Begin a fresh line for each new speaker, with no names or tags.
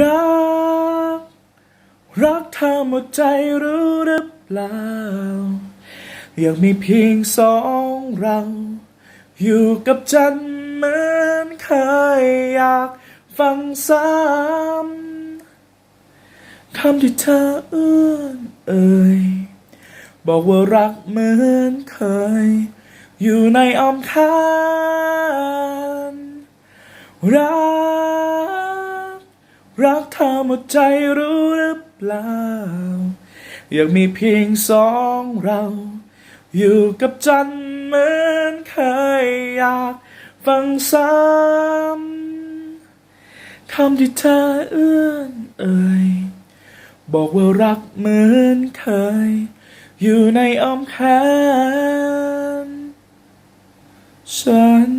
รัก รักเธอหมดใจรู้หรือเปล่ายากมีเพียงสองเรา อยู่กับจันเหมือนเคยอยากฟังซ้ำคำที่เธอเอื้อนเอ่ยบอกว่ารักเหมือนเคย อยู่ในอ้อมแขนรัก รักเธอหมดใจรู้หรือเปล่า อยากมีเพียงสองเรา อยู่กับจันเหมือนเคยอยากฟังซ้ำคำที่เธอเอื้อนเอ่ยบอกว่ารักเหมือนเคย อยู่ในอ้อมแขนฉัน